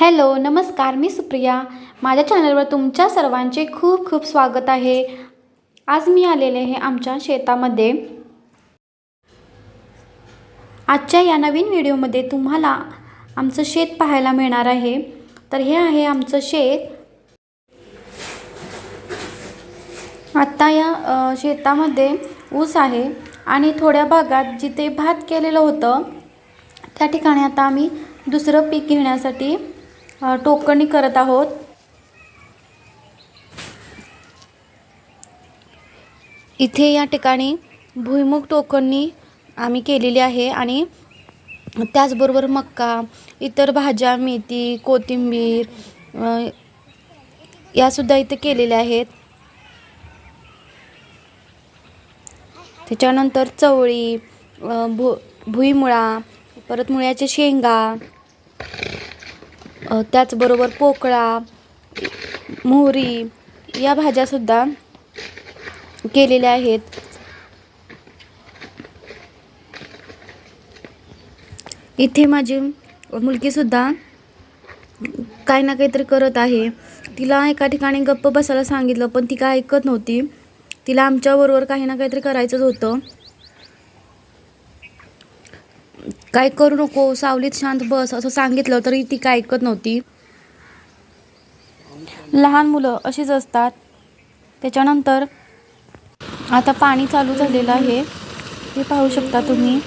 Hello नमस्कार मी सुप्रिया. माझ्या चॅनलवर तुमच्या सर्वांचे खूप खूप स्वागत आहे. आज मी आलेले आहे आमच्या शेतामध्ये. आजच्या या नवीन व्हिडिओमध्ये तुम्हाला आमचं शेत पाहायला मिळणार आहे. तर हे आहे आमचं शेत. आत्ता या शेतामध्ये ऊस आहे आणि थोड्या भागात जिथे भात केलेलं होतं त्या ठिकाणी आता आम्ही दुसरं पीक घेण्यासाठी टोकणी करत आहोत. इथे या ठिकाणी भुईमुग टोकणी आम्ही केलेली आहे आणि त्याचबरोबर मक्का इतर भाज्या मेथी कोथिंबीर यासुद्धा इथे केलेल्या आहेत. त्याच्यानंतर चवळी भु भुईमुळा परत मुळ्याचे शेंगा त्याचबरोबर पोकळा मोहरी या भाज्यासुद्धा केलेल्या आहेत. इथे माझी मुलगीसुद्धा काही ना काहीतरी करत आहे. तिला एका ठिकाणी गप्प बसायला सांगितलं पण ती काय ऐकत नव्हती. तिला आमच्याबरोबर काही ना काहीतरी करायचंच होतं. काय करू नको सावलीत शांत बस असं सांगितलं तरी ती काय ऐकत नव्हती. लहान मुलं अशीच असतात. त्याच्यानंतर आता पाणी चालू झालेलं आहे. हे पाहू शकता तुम्ही.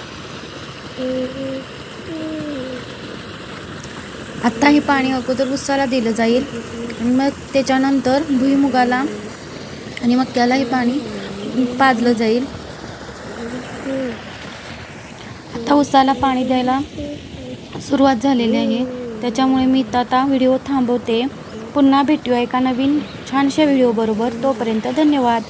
आत्ता हे पाणी अगोदर उसाला दिलं जाईल. आणि मग त्याच्यानंतर भुईमुगाला आणि मक्याला हे पाणी पाजलं जाईल. आता उसाला पाणी द्यायला सुरुवात झालेली आहे. त्याच्यामुळे मी इथं आता व्हिडिओ थांबवते. पुन्हा भेटूया एका नवीन छानशा व्हिडिओबरोबर. तोपर्यंत धन्यवाद.